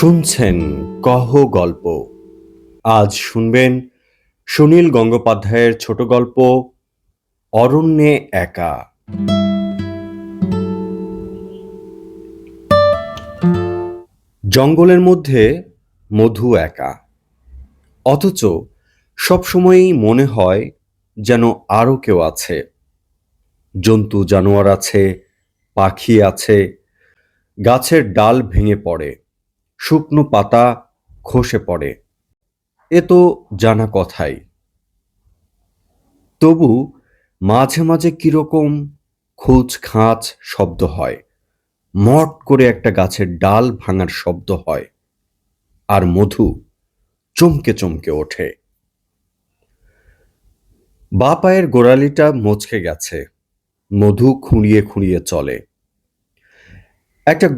শুনছেন কহ গল্প। আজ শুনবেন সুনীল গঙ্গোপাধ্যায়ের ছোট গল্প, অরণ্যে একা। জঙ্গলের মধ্যে মধু একা। অথচ সবসময়ই মনে হয় যেন আরও কেউ আছে। জন্তু জানোয়ার আছে, পাখি আছে, গাছের ডাল ভেঙে পড়ে। শুকনো পাতা খসে পড়ে। এ তো জানা কথাই। তবু মাঝে মাঝে কীরকম খুঁজ খাঁচ শব্দ হয়। মট করে একটা গাছের ডাল ভাঙার শব্দ হয় আর মধু চমকে চমকে ওঠে। বা পায়ের গোড়ালিটা মচকে গেছে। মধু খুঁড়িয়ে খুঁড়িয়ে চলে। একটা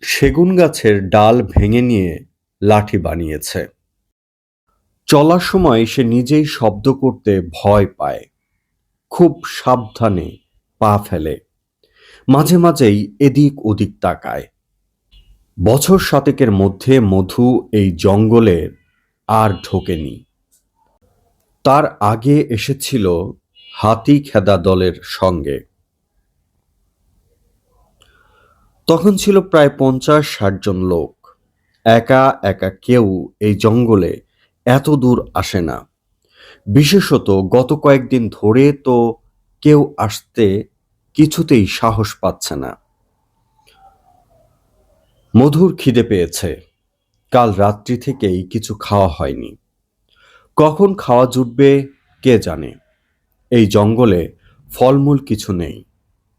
সেগুন গাছের ডাল ভেঙে নিয়ে লাঠি বানিয়েছে। চলার সময় সে নিজেই শব্দ করতে ভয় পায়। খুব সাবধানে পা ফেলে। মাঝে মাঝেই এদিক ওদিক তাকায়। বছর সাতেকের মধ্যে মধু এই জঙ্গলের আর ঢোকেনি। তার আগে এসেছিল হাতি খেদা দলের সঙ্গে। তখন ছিল প্রায় পঞ্চাশ ষাট জন লোক। একা একা কেউ এই জঙ্গলে এত দূর আসে না। বিশেষত গত কয়েকদিন ধরে তো কেউ আসতে কিছুতেই সাহস পাচ্ছে না। মধুর খিদে পেয়েছে। কাল রাত্রি থেকেই কিছু খাওয়া হয়নি। কখন খাওয়া জুটবে কে জানে? এই জঙ্গলে ফলমূল কিছু নেই।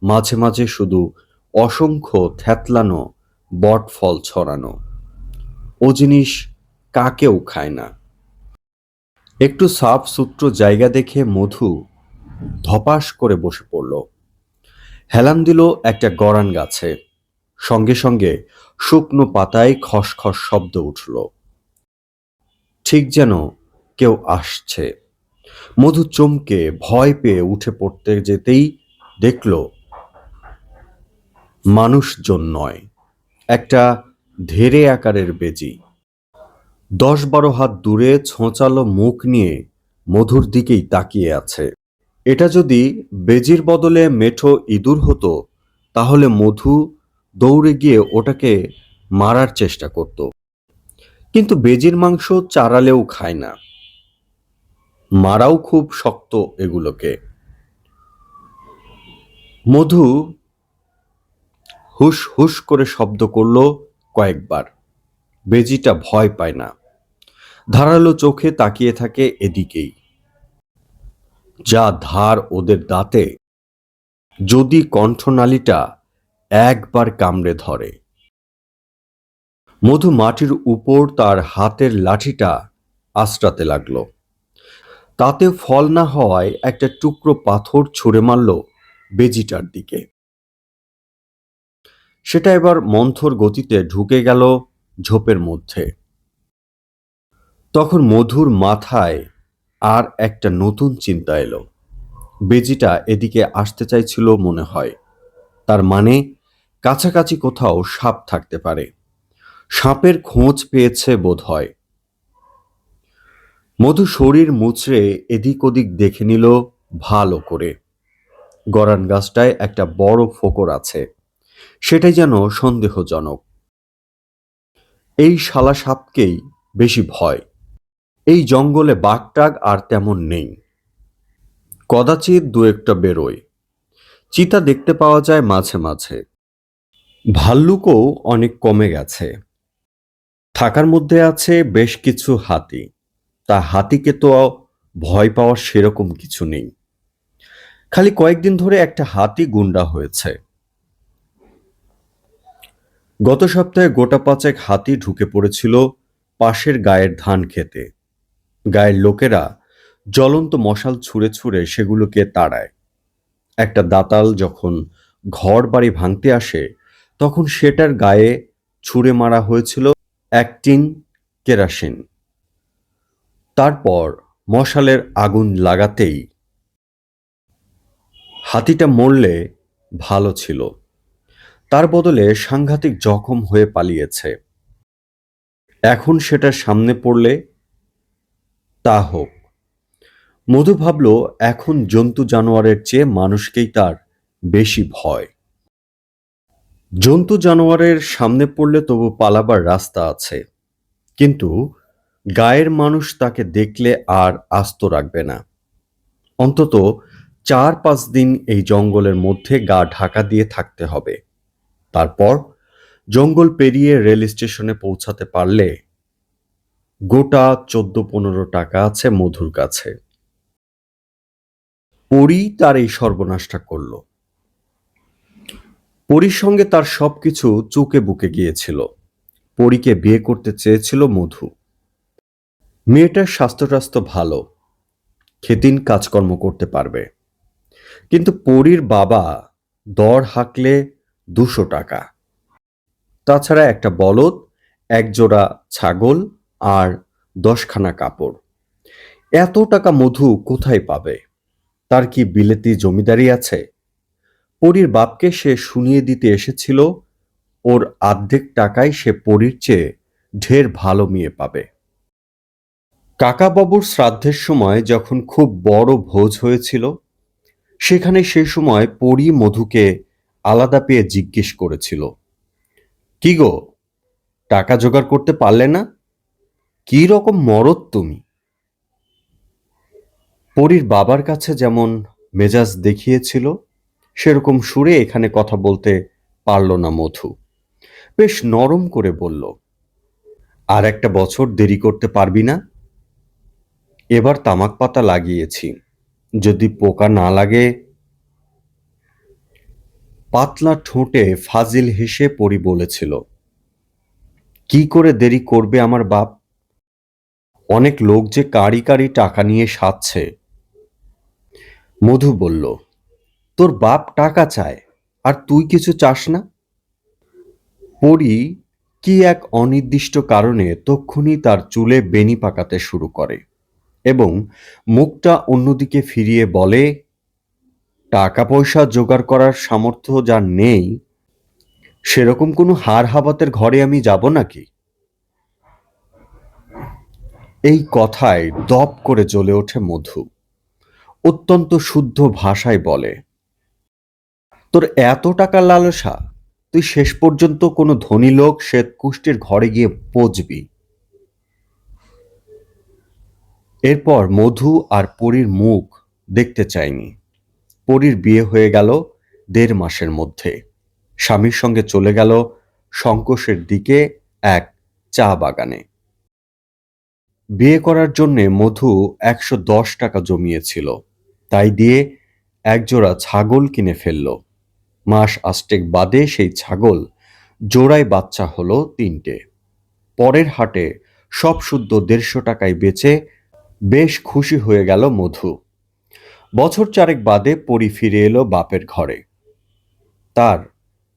মাঝে মাঝে শুধু অসংখ্য থ্যাতলানো বট ফল ছড়ানো। ও জিনিস কাকেও খায় না। একটু সাফ সূত্র জায়গা দেখে মধু ধপাস করে বসে পড়ল। হেলান দিল একটা গড়ান গাছে। সঙ্গে সঙ্গে শুকনো পাতায় খসখস শব্দ উঠল। ঠিক যেন কেউ আসছে। মধু চমকে ভয় পেয়ে উঠে পড়তে যেতেই দেখল মানুষজন নয়, একটা ধেরে আকারের বেজি। দশ বারো হাত দূরে ছোঁচালো মুখ নিয়ে মধুর দিকেই তাকিয়ে আছে। এটা যদি বেজির বদলে মেঠো ইঁদুর হতো, তাহলে মধু দৌড়ে গিয়ে ওটাকে মারার চেষ্টা করত। কিন্তু বেজির মাংস চারালেও খায় না। মারাও খুব শক্ত এগুলোকে। মধু হুস হুস করে শব্দ করল কয়েকবার। বেজিটা ভয় পায় না। ধারালো চোখে তাকিয়ে থাকে এদিকেই। যা ধার ওদের দাঁতে, যদি কণ্ঠনালীটা একবার কামড়ে ধরে। মধু মাটির উপর তার হাতের লাঠিটা আশ্রাতে লাগল। তাতে ফল না হওয়ায় একটা টুকরো পাথর ছুঁড়ে মারল বেজিটার দিকে। সেটা এবার মন্থর গতিতে ঢুকে গেল ঝোপের মধ্যে। তখন মধুর মাথায় আর একটা নতুন চিন্তা এলো। বেজিটা এদিকে আসতে চাইছিল মনে হয়। তার মানে কাছাকাছি কোথাও সাপ থাকতে পারে। সাপের খোঁজ পেয়েছে বোধ হয়। মধু শরীর মুচড়ে এদিক ওদিক দেখে নিল ভালো করে। গরান গাছটায় একটা বড় ফোকর আছে। সেটাই যেন সন্দেহজনক। এই শালা সাপকেই বেশি ভয়। এই জঙ্গলে বাঘটাগ আর তেমন নেই। কদাচিৎ দু একটা বেরোয়। চিতা দেখতে পাওয়া যায় মাঝে মাঝে। ভাল্লুকও অনেক কমে গেছে। থাকার মধ্যে আছে বেশ কিছু হাতি। তা হাতিকে তো ভয় পাওয়ার সেরকম কিছু নেই। খালি কয়েকদিন ধরে একটা হাতি গুন্ডা হয়েছে। গত সপ্তাহে গোটা পাঁচেক হাতি ঢুকে পড়েছিল পাশের গায়ের ধান খেতে। গায়ের লোকেরা জ্বলন্ত মশাল ছুঁড়ে ছুঁড়ে সেগুলোকে তাড়ায়। একটা দাতাল যখন ঘর বাড়ি ভাঙতে আসে, তখন সেটার গায়ে ছুঁড়ে মারা হয়েছিল এক টিন কেরাসিন। তারপর মশালের আগুন লাগাতেই হাতিটা মরলে ভালো ছিল। তার বদলে সাংঘাতিক জখম হয়ে পালিয়েছে। এখন সেটা সামনে পড়লে তা হোক। মধু ভাবল, এখন জন্তু জানোয়ারের চেয়ে মানুষকেই তার বেশি ভয়। জন্তু জানোয়ারের সামনে পড়লে তবু পালাবার রাস্তা আছে। কিন্তু গায়ের মানুষ তাকে দেখলে আর আস্ত রাখবে না। অন্তত চার পাঁচ দিন এই জঙ্গলের মধ্যে গা ঢাকা দিয়ে থাকতে হবে। তারপর জঙ্গল পেরিয়ে রেল স্টেশনে পৌঁছাতে পারলে গোটা চোদ্দ পনেরো টাকা আছে মধুর কাছে। পরি তার এই সর্বনাশটা করল। পরীর সঙ্গে তার সবকিছু চুকে বুকে গিয়েছিল। পরীকে বিয়ে করতে চেয়েছিল মধু। মেয়েটার স্বাস্থ্য টাস্থ্য ভালো, খেতিন কাজকর্ম করতে পারবে। কিন্তু পরীর বাবা দর হাঁকলে দুশো টাকা। তাছাড়া একটা বলদ একজোড়া ছাগল আর দশখানা কাপড়। এত টাকা মধু কোথায় পাবে? তার কি বিলেতি জমিদারি আছে? পরীর বাপকে সে শুনিয়ে দিতে এসেছিল, ওর আর্ধেক টাকায় সে পরীর চেয়ে ঢের ভালো মেয়ে পাবে। কাকাবাবুর শ্রাদ্ধের সময় যখন খুব বড় ভোজ হয়েছিল, সেখানে সে সময় পরী মধুকে আলাদা পেয়ে জিজ্ঞেস করেছিল। কি গো, টাকা জোগাড় করতে পারলে না? কি রকম মরদ তুমি? পরীর বাবার কাছে যেমন মেজাজ দেখিয়েছিল, সেরকম সুরে এখানে কথা বলতে পারল না মধু। বেশ নরম করে বলল, আর একটা বছর দেরি করতে পারবি না? এবার তামাক পাতা লাগিয়েছি। যদি পোকা না লাগে পাতলা ঠোঁটে ফাজিল হেসে পরি বলেছিল, কি করে দেরি করবে আমার বাপ? অনেক লোক যে কারি কারি টাকা নিয়ে সাজছে। মধু বলল, তোর বাপ টাকা চায়, আর তুই কিছু চাস না? পরি কি এক অনির্দিষ্ট কারণে তক্ষুনি তার চুলে বেনি পাকাতে শুরু করে এবং মুখটা অন্যদিকে ফিরিয়ে বলে টাকা পয়সা জোগাড় করার সামর্থ্য যার নেই, সেরকম কোনো হার হাবাতের ঘরে আমি যাব নাকি? এই কথায় দপ করে জ্বলে ওঠে মধু। অত্যন্ত শুদ্ধ ভাষায় বলে, তোর এত টাকা লালসা, তুই শেষ পর্যন্ত কোনো ধনী লোক শ্বেত কুষ্টির ঘরে গিয়ে পচবি। এরপর মধু আর পরীর মুখ দেখতে চায়নি পরীর বিয়ে হয়ে গেল দেড় মাসের মধ্যে। স্বামীর সঙ্গে চলে গেল সংকোষের দিকে এক চা বাগানে। বিয়ে করার জন্যে মধু একশো দশ টাকা জমিয়েছিল। তাই দিয়ে একজোড়া ছাগল কিনে ফেলল। মাস আষ্টেক বাদে সেই ছাগল জোড়ায় বাচ্চা হলো তিনটে। পরের হাটে সব শুদ্ধ দেড়শো টাকায় বেচে বেশ খুশি হয়ে গেল মধু। বছর চারেক বাদে পরি ফিরে এলো বাপের ঘরে। তার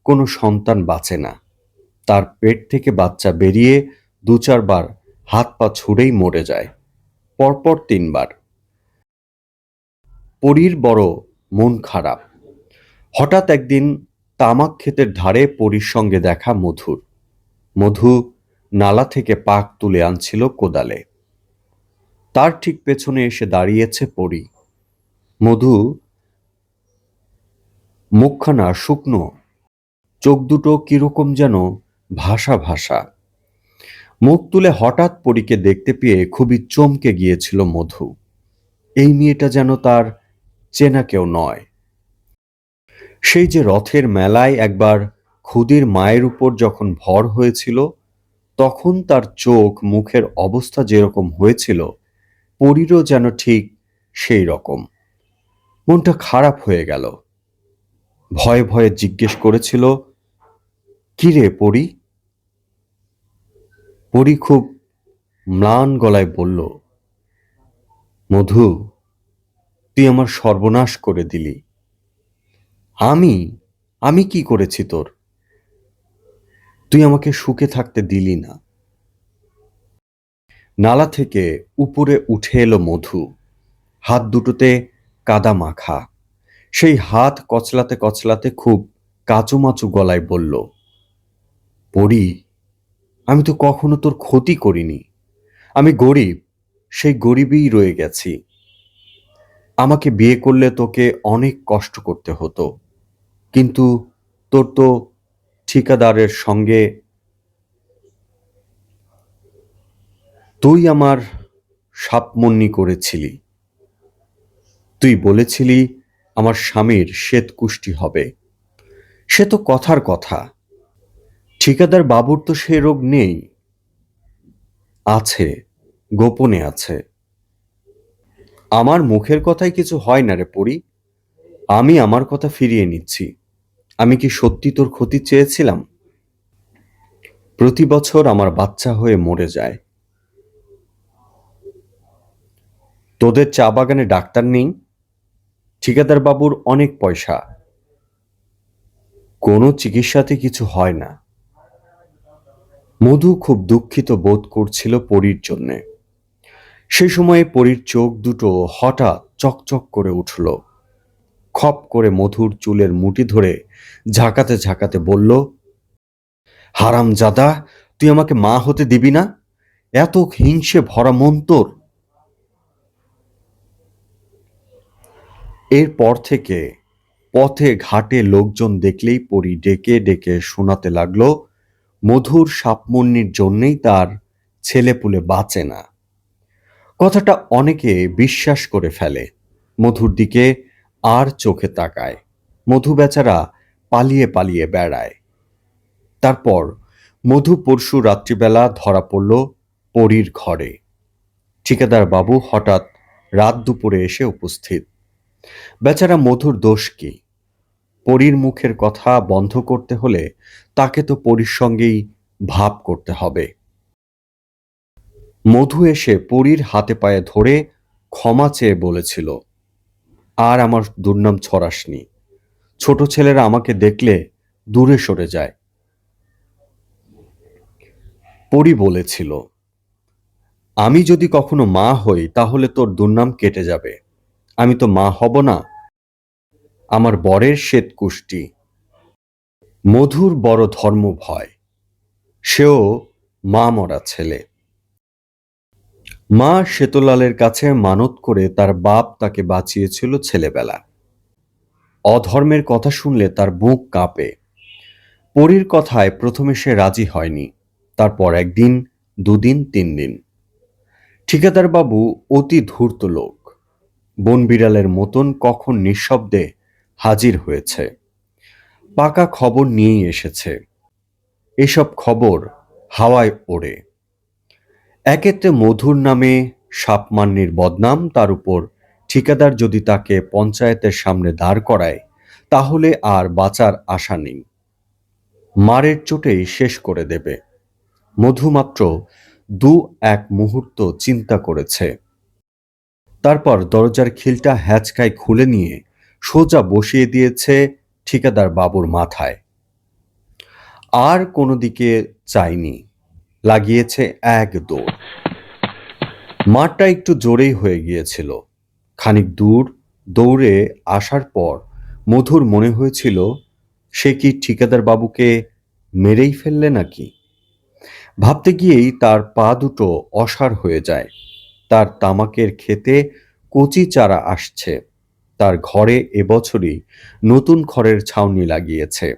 কোনো সন্তান বাঁচে না। তার পেট থেকে বাচ্চা বেরিয়ে দু চারবার হাত পা ছুঁড়েই মরে যায়, পরপর তিনবার পরীর বড় মন খারাপ। হঠাৎ একদিন তামাক ক্ষেতের ধারে পরীর সঙ্গে দেখা মধুর। মধু নালা থেকে পাক তুলে আনছিল কোদালে। তার ঠিক পেছনে এসে দাঁড়িয়েছে পরী। মধু, মুখখানা শুকনো, চোখ দুটো কীরকম যেন ভাষা ভাষা মুখ তুলে হঠাৎ পরীকে দেখতে পেয়ে খুবই চমকে গিয়েছিল মধু। এই মেয়েটা যেন তার চেনা কেউ নয়। সেই যে রথের মেলায় একবার ক্ষুদির মায়ের উপর যখন ভর হয়েছিল, তখন তার চোখ, মুখের অবস্থা যেরকম হয়েছিল, পরীরও যেন ঠিক সেই রকম। মনটা খারাপ হয়ে গেল। ভয়ে ভয়ে জিজ্ঞেস করেছিল, কি রে পড়ি পরি খুব ম্লান গলায় বলল, মধু, তুই আমার সর্বনাশ করে দিলি। আমি আমি কি করেছি তোর? তুই আমাকে সুখে থাকতে দিলি না। নালা থেকে উপরে উঠে এলো মধু। হাত দুটোতে কাদা মাখা সেই হাত কচলাতে কচলাতে খুব কাচুমাচু গলায় বলল পড়ি আমি তো কখনো তোর ক্ষতি করিনি। আমি গরিব, সেই গরিবই রয়ে গেছি। আমাকে বিয়ে করলে তোকে অনেক কষ্ট করতে হতো। কিন্তু তোর তো ঠিকাদারের সঙ্গে তুই আমার সাপমন্নি করেছিলি। তুই বলেছিলি, আমার স্বামীর শ্বেত কুষ্টি হবে। সে তো কথার কথা। ঠিকাদার বাবুর তো সে রোগ নেই। আছে, গোপনে আছে। আমার মুখের কথায় কিছু হয় না রে পড়ি আমি আমার কথা ফিরিয়ে নিচ্ছি। আমি কি সত্যি তোর ক্ষতি চেয়েছিলাম? প্রতি বছর আমার বাচ্চা হয়ে মরে যায়। তোদের চা বাগানে ডাক্তার নেই? ঠিকাদার বাবুর অনেক পয়সা। কোনো চিকিৎসাতে কিছু হয় না। মধু খুব দুঃখিত বোধ করছিল পরীর জন্যে। সেই সময়ে পরীর চোখ দুটো হঠাৎ চকচক করে উঠল। খপ করে মধুর চুলের মুঠি ধরে ঝাঁকাতে ঝাঁকাতে বলল হারাম জাদা তুই আমাকে মা হতে দিবি না? এত হিংসে ভরা মন এরপর থেকে পথে ঘাটে লোকজন দেখলেই পরি ডেকে ডেকে শোনাতে লাগল, মধুর সাপমন্নির জন্যেই তার ছেলেপুলে বাঁচে না। কথাটা অনেকে বিশ্বাস করে ফেলে, মধুর দিকে আর চোখে তাকায়। মধু বেচারা পালিয়ে পালিয়ে বেড়ায়। তারপর মধু পরশু রাত্রিবেলা ধরা পড়ল পরীর ঘরে। ঠিকাদার বাবু হঠাৎ রাত দুপুরে এসে উপস্থিত। বেচারা মধুর দোষ কি? পরীর মুখের কথা বন্ধ করতে হলে তাকে তো পরীর সঙ্গেই ভাব করতে হবে। মধু এসে পরীর হাতে পায়ে ধরে ক্ষমা চেয়ে বলেছিল, আর আমার দুর্নাম ছড়াসনি। ছোট ছেলেরা আমাকে দেখলে দূরে সরে যায়। পরি বলেছিল, আমি যদি কখনো মা হই তাহলে তোর দুর্নাম কেটে যাবে। আমি তো মা হব না। আমার বরের শ্বেত কুষ্টি। মধুর বড় ধর্ম ভয় সেও মা মরা ছেলে। মা শ্বেতলালের কাছে মানত করে তার বাপ তাকে বাঁচিয়েছিল ছেলেবেলা। অধর্মের কথা শুনলে তার বুক কাঁপে। পরীর কথায় প্রথমে সে রাজি হয়নি, তারপর একদিন, দুদিন তিন দিন ঠিকাদার বাবু অতি ধূর্ত লোক। বন বিড়ালের মতন কখন নিঃশব্দে হাজির হয়েছে। পাকা খবর নিয়েই এসেছে। এসব খবর হাওয়ায় ওড়ে। একেতে মধুর নামে সাপমান্নির বদনাম, তার উপর ঠিকাদার যদি তাকে পঞ্চায়েতের সামনে দাঁড় করায়, তাহলে আর বাঁচার আশা নেই। মারের চোটেই শেষ করে দেবে। মধুমাত্র দু এক মুহূর্ত চিন্তা করেছে। তারপর দরজার খিলটা হ্যাচকায় খুলে নিয়ে সোজা বসিয়ে দিয়েছে ঠিকাদার বাবুর মাথায়। আর কোনো দিকে চায়নি লাগিয়েছে এক দৌড়। মাঠটা একটু জোরেই হয়ে গিয়েছিল। খানিক দূর দৌড়ে আসার পর মধুর মনে হয়েছিল, সে কি ঠিকাদার বাবুকে মেরেই ফেললে নাকি? ভাবতে গিয়েই তার পা দুটো অসার হয়ে যায়। তার তামাকের খেতে কচি চারা আসছে। তার ঘরে এবছরই নতুন খড়ের ছাউনি লাগিয়েছে।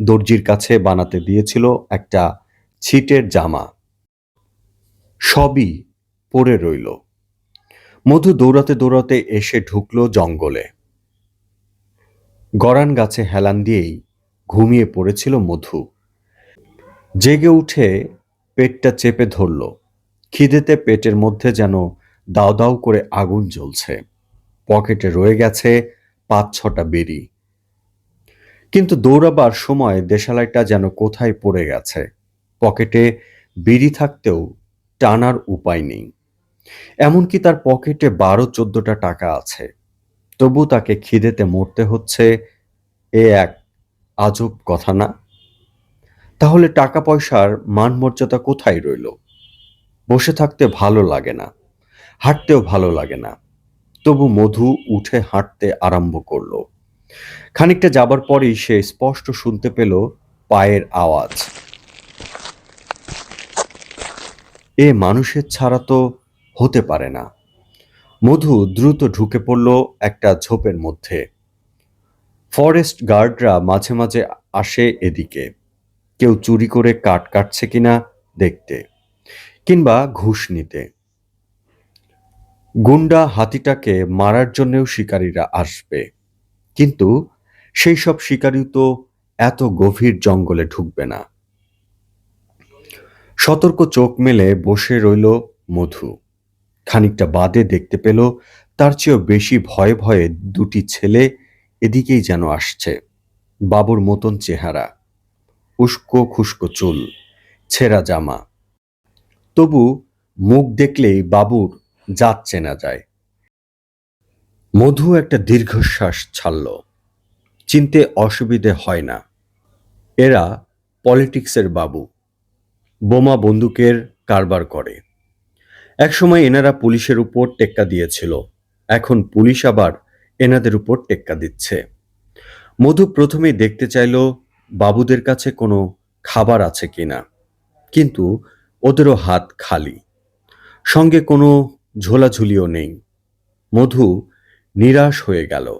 দর্জির কাছে বানাতে দিয়েছিল একটা ছিটের জামা। সবই পড়ে রইল। মধু দৌড়াতে দৌড়াতে এসে ঢুকলো জঙ্গলে। গরান গাছে হেলান দিয়েই ঘুমিয়ে পড়েছিল মধু। জেগে উঠে পেটটা চেপে ধরল। খিদেতে পেটের মধ্যে যেন দাও দাও করে আগুন জ্বলছে। পকেটে রয়ে গেছে পাঁচ ছটা বেরি। কিন্তু দৌড়াবার সময় দেশালাইটা যেন কোথায় পড়ে গেছে। পকেটে বিড়ি থাকতেও টানার উপায় নেই। এমনকি তার পকেটে বারো চোদ্দটা টাকা আছে। তবু তাকে খিদেতে মরতে হচ্ছে এ এক আজব কথা না? তাহলে টাকা পয়সার মান মর্যাদা কোথায় রইল? বসে থাকতে ভালো লাগে না, হাঁটতেও ভালো লাগে না। তবু মধু উঠে হাঁটতে আরম্ভ করল। খানিকটা যাবার পরেই সে স্পষ্ট শুনতে পেল পায়ের আওয়াজ। এ মানুষের ছাড়া তো হতে পারে না। মধু দ্রুত ঢুকে পড়ল একটা ঝোপের মধ্যে। ফরেস্ট গার্ডরা মাঝে মাঝে আসে এদিকে। কেউ চুরি করে কাঠ কাটছে কিনা দেখতে। কিংবা ঘুষ নিতে। গুন্ডা হাতিটাকে মারার জন্যও শিকারীরা আসবে। কিন্তু সেই সব শিকারী তো এত গভীর জঙ্গলে ঢুকবে না। সতর্ক চোখ মেলে বসে রইল মধু। খানিকটা বাদে দেখতে পেল তার চেয়েও বেশি ভয়ে ভয়ে দুটি ছেলে এদিকেই যেন আসছে। বাবুর মতন চেহারা, উস্কো খুস্কো চুল, ছেঁড়া জামা। তবু মুখ দেখলেই বাবুর জাত চেনা যায়। মধু একটা দীর্ঘশ্বাস ছাড়ল। চিনতে অসুবিধে হয় না। এরা পলিটিক্সের বাবু। বোমা বন্দুকের কারবার করে। একসময় এনারা পুলিশের উপর টেক্কা দিয়েছিল। এখন পুলিশ আবার এনাদের উপর টেক্কা দিচ্ছে। মধু প্রথমেই দেখতে চাইল, বাবুদের কাছে কোনো খাবার আছে কিনা? কিন্তু ওদেরও হাত খালি। সঙ্গে কোনো ঝোলাঝুলিও নেই। মধু নিরাশ হয়ে গেল।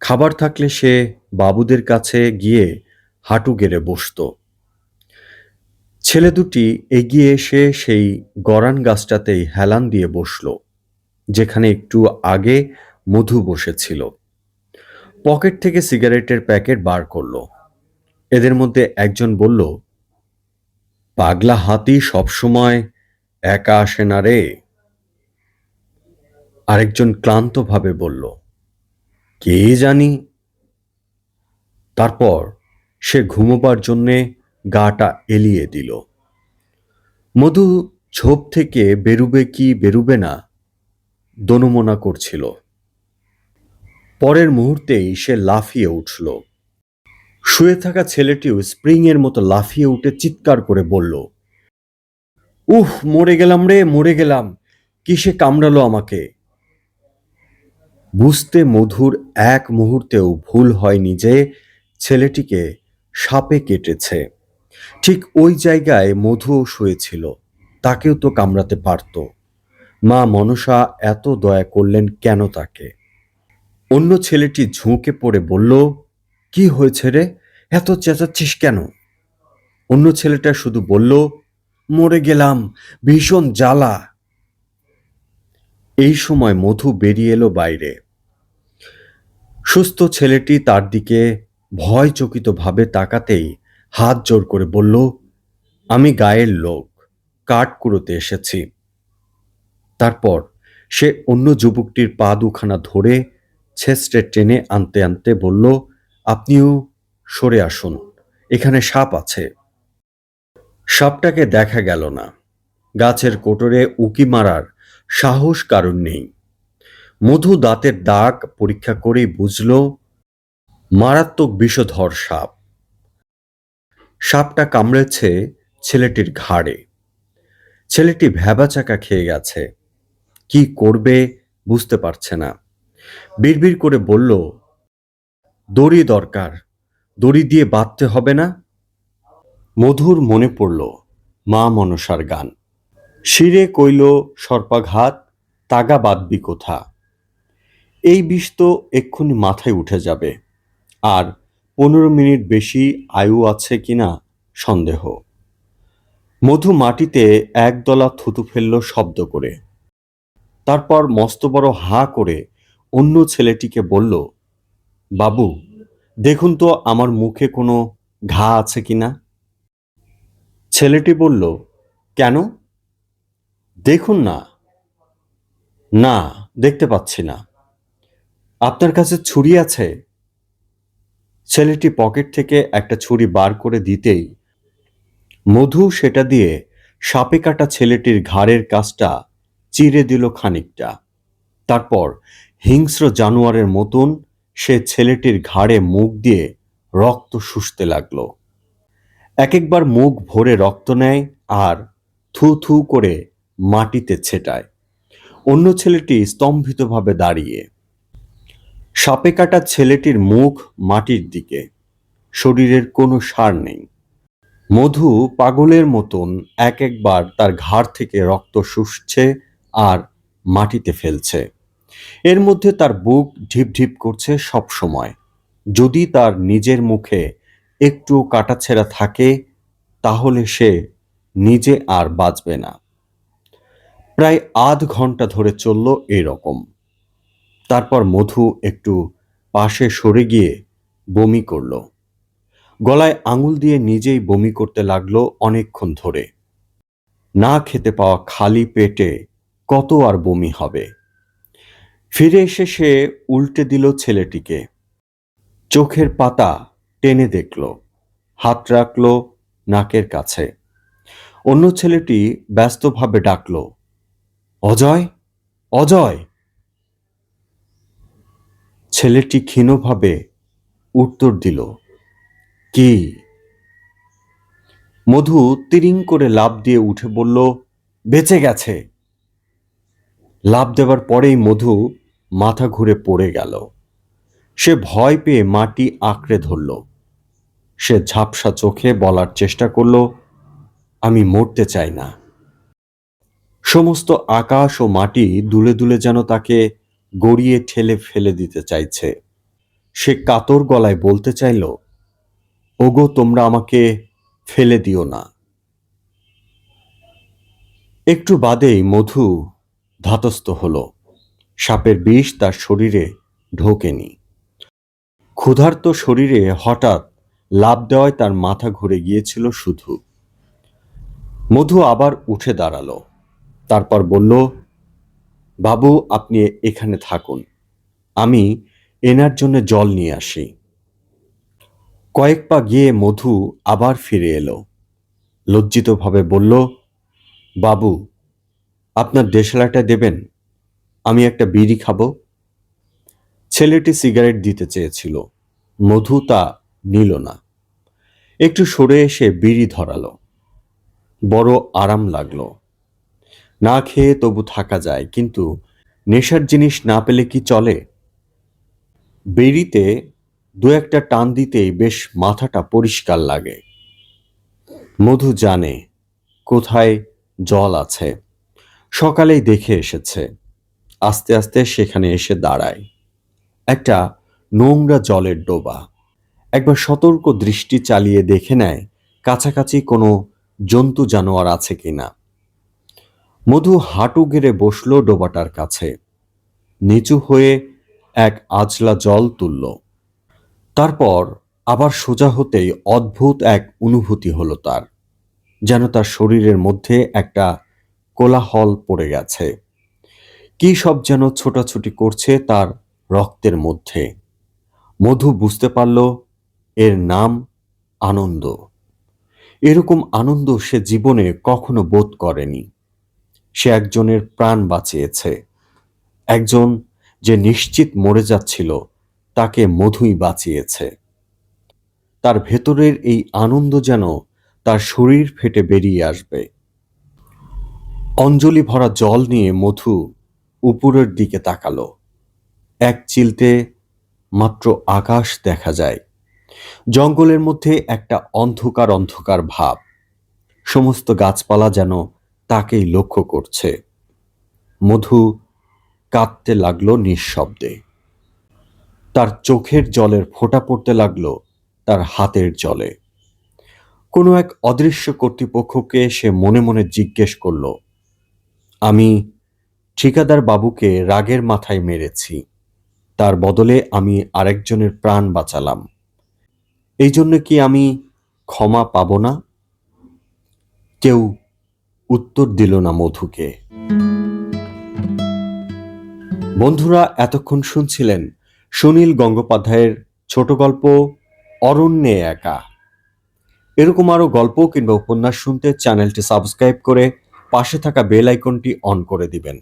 খাবার থাকলে সে বাবুদের কাছে গিয়ে হাঁটু গেড়ে বসত। ছেলে দুটি এগিয়ে এসে সেই গরান গাছটাতেই হেলান দিয়ে বসল, যেখানে একটু আগে মধু বসেছিল। পকেট থেকে সিগারেটের প্যাকেট বার করল। এদের মধ্যে একজন বলল পাগলা হাতি সবসময় একা আসে না রে। আরেকজন ক্লান্তভাবে বলল, কে জানি? তারপর সে ঘুমোবার জন্যে গাটা এলিয়ে দিল। মধু ঝোপ থেকে বেরুবে কি বেরুবে না দনুমনা করছিল। পরের মুহূর্তেই সে লাফিয়ে উঠল। শুয়ে থাকা ছেলেটিও স্প্রিংয়ের মতো লাফিয়ে উঠে চিৎকার করে বলল, উহ, মরে গেলাম রে, মরে গেলাম। কিসে কামড়ালো আমাকে? বুঝতে মধুর এক মুহূর্তেও ভুল হয়নি যে ছেলেটিকে সাপে কেটেছে। ঠিক ওই জায়গায় মধুও শুয়েছিল, তাকেও তো কামড়াতে পারত। মা মনসা এত দয়া করলেন কেন তাকে? অন্য ছেলেটি ঝুঁকে পড়ে বলল কি হয়েছে রে? এত চেঁচাচ্ছিস কেন? অন্য ছেলেটা শুধু বলল, মরে গেলাম, ভীষণ জ্বালা। এই সময় মধু বেরিয়ে এলো বাইরে। সুস্থ ছেলেটি তার দিকে ভয় ভয়চকিতভাবে তাকাতেই হাত জোর করে বলল, আমি গায়ের লোক, কাঠ কুড়োতে এসেছি। তারপর সে অন্য যুবকটির পা দুখানা ধরে ছেঁচড়ে টেনে আনতে আনতে বলল আপনিও সরে আসুন। এখানে সাপ আছে। সাপটাকে দেখা গেল না। গাছের কোটরে উকি মারার সাহস কারণ নেই। মধু দাঁতের দাগ পরীক্ষা করেই বুঝল, মারাত্মক বিষধর সাপ। সাপটা কামড়েছে ছেলেটির ঘাড়ে। ছেলেটি ভ্যাবাচাকা খেয়ে গেছে। কি করবে বুঝতে পারছে না। বিড়বিড় করে বলল দড়ি দরকার, দড়ি দিয়ে বাঁধতে হবে না? মধুর মনে পড়ল মা মনসার গান। শিরে কইল, সর্পাঘাত, তাগা বাঁধবি কোথা? এই বিষ তো এক্ষুনি মাথায় উঠে যাবে। আর পনেরো মিনিট বেশি আয়ু আছে কিনা সন্দেহ। মধু মাটিতে একদলা থুতু ফেলল শব্দ করে। তারপর মস্ত বড় হা করে অন্য ছেলেটিকে বলল বাবু, দেখুন তো আমার মুখে কোনো ঘা আছে কি না? ছেলেটি বলল, কেন? দেখুন না। না, দেখতে পাচ্ছি না। আপনার কাছে ছুরি আছে? ছেলেটি পকেট থেকে একটা ছুরি বার করে দিতেই মধু সেটা দিয়ে সাপে কাটা ছেলেটির ঘাড়ের কাজটা চিরে দিল খানিকটা। তারপর হিংস্র জানোয়ারের মতন সে ছেলেটির ঘাড়ে মুখ দিয়ে রক্ত শুষতে লাগল। এক একবার মুখ ভরে রক্ত নেয় আর থু থু করে মাটিতে ছেটায়। অন্য ছেলেটি স্তম্ভিতভাবে দাঁড়িয়ে। সাপে কাটা ছেলেটির মুখ মাটির দিকে। শরীরের কোনো সার নেই। মধু পাগলের মতন এক একবার তার ঘাড় থেকে রক্ত শুষছে আর মাটিতে ফেলছে। এর মধ্যে তার বুক ঢিপ ঢিপ করছে সব সময়। যদি তার নিজের মুখে একটু কাটাছেঁড়া থাকে, তাহলে সে নিজে আর বাঁচবে না। প্রায় আধ ঘণ্টা ধরে চলল এরকম। তারপর মধু একটু পাশে সরে গিয়ে বমি করল। গলায় আঙুল দিয়ে নিজেই বমি করতে লাগল অনেকক্ষণ ধরে। না খেতে পাওয়া খালি পেটে কত আর বমি হবে? ফিরে এসে সে উল্টে দিল ছেলেটিকে। চোখের পাতা টেনে দেখল, হাত রাখল নাকের কাছে। অন্য ছেলেটি ব্যস্তভাবে ডাকল, অজয় অজয়! ছেলেটি ক্ষীণভাবে উত্তর দিল, কি? মধু তিরিং করে লাভ দিয়ে উঠে বলল, বেঁচে গেছে। লাভ দেওয়ার পরেই মধু মাথা ঘুরে পড়ে গেল। সে ভয় পেয়ে মাটি আঁকড়ে ধরল। সে ঝাপসা চোখে বলার চেষ্টা করল, আমি মরতে চাই না। সমস্ত আকাশ ও মাটি দুলে দুলে যেন তাকে গড়িয়ে ঠেলে ফেলে দিতে চাইছে। সে কাতর গলায় বলতে চাইল, ওগো, তোমরা আমাকে ফেলে দিও না। একটু বাদেই মধু ধাতস্থ হলো। সাপের বিষ তার শরীরে ঢোকেনি। ক্ষুধার্ত শরীরে হঠাৎ লাভ দেওয়ায় তার মাথা ঘুরে গিয়েছিল শুধু। মধু আবার উঠে দাঁড়াল, তারপর বলল, বাবু, আপনি এখানে থাকুন। আমি এনার জন্য জল নিয়ে আসি। কয়েক পা গিয়ে মধু আবার ফিরে এলো, লজ্জিতভাবে বলল, বাবু, আপনার দেশলাটা দেবেন? আমি একটা বিড়ি খাব। ছেলেটি সিগারেট দিতে চেয়েছিল। মধু তা নিল না। একটু সরে এসে বিড়ি ধরালো। বড় আরাম লাগল। না খেয়ে তবু থাকা যায়, কিন্তু নেশার জিনিস না পেলে কি চলে? বেরিতে দু একটা টান দিতেই বেশ মাথাটা পরিষ্কার লাগে। মধু জানে কোথায় জল আছে। সকালেই দেখে এসেছে। আস্তে আস্তে সেখানে এসে দাঁড়ায়। একটা নোংরা জলের ডোবা। একবার সতর্ক দৃষ্টি চালিয়ে দেখে নেয়, কাছাকাছি কোনো জন্তু জানোয়ার আছে কিনা। মধু হাঁটু গেড়ে বসল ডোবাটার কাছে। নিচু হয়ে এক আজলা জল তুলল। তারপর আবার সোজা হতেই অদ্ভুত এক অনুভূতি হলো তার, যেন তার শরীরের মধ্যে একটা কোলাহল পড়ে গেছে। কি সব যেন ছোটাছুটি করছে তার রক্তের মধ্যে? মধু বুঝতে পারল এর নাম আনন্দ। এরকম আনন্দ সে জীবনে কখনো বোধ করেনি। সে একজনের প্রাণ বাঁচিয়েছে। একজন যে নিশ্চিত মরে যাচ্ছিল, তাকে মধুই বাঁচিয়েছে। তার ভেতরের এই আনন্দ যেন তার শরীর ফেটে বেরিয়ে আসবে। অঞ্জলি ভরা জল নিয়ে মধু উপরের দিকে তাকালো। এক চিলতে মাত্র আকাশ দেখা যায়। জঙ্গলের মধ্যে একটা অন্ধকার অন্ধকার ভাব। সমস্ত গাছপালা যেন তাকেই লক্ষ্য করছে। মধু কাঁদতে লাগল নিঃশব্দে। তার চোখের জলের ফোঁটা পড়তে লাগল তার হাতের জলে। কোনো এক অদৃশ্য কর্তৃপক্ষকে সে মনে মনে জিজ্ঞেস করল, আমি ঠিকাদার বাবুকে রাগের মাথায় মেরেছি। তার বদলে আমি আরেকজনের প্রাণ বাঁচালাম। এই জন্য কি আমি ক্ষমা পাব না? কেউ উত্তর দিল না মধুকে। বন্ধুরা, এতক্ষণ শুনছিলেন সুনীল গঙ্গোপাধ্যায়ের ছোট গল্প অরণ্যে একা। এরকম আরও গল্প কিংবা উপন্যাস শুনতে চ্যানেলটি সাবস্ক্রাইব করে পাশে থাকা বেল আইকনটি অন করে দিবেন।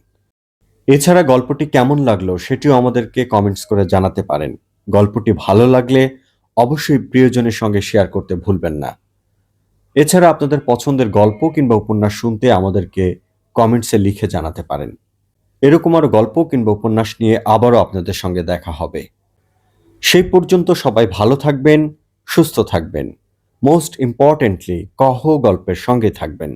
এছাড়া গল্পটি কেমন লাগল সেটিও আমাদেরকে কমেন্টস করে জানাতে পারেন। গল্পটি ভালো লাগলে অবশ্যই প্রিয়জনের সঙ্গে শেয়ার করতে ভুলবেন না। এছাড়া আপনাদের পছন্দের গল্প কিংবা উপন্যাস শুনতে আমাদেরকে কমেন্টসে লিখে জানাতে পারেন। এরকম আরও গল্প কিংবা উপন্যাস নিয়ে আবারও আপনাদের সঙ্গে দেখা হবে। সেই পর্যন্ত সবাই ভালো থাকবেন, সুস্থ থাকবেন। মোস্ট ইম্পর্টেন্টলি কহ গল্পের সঙ্গে থাকবেন।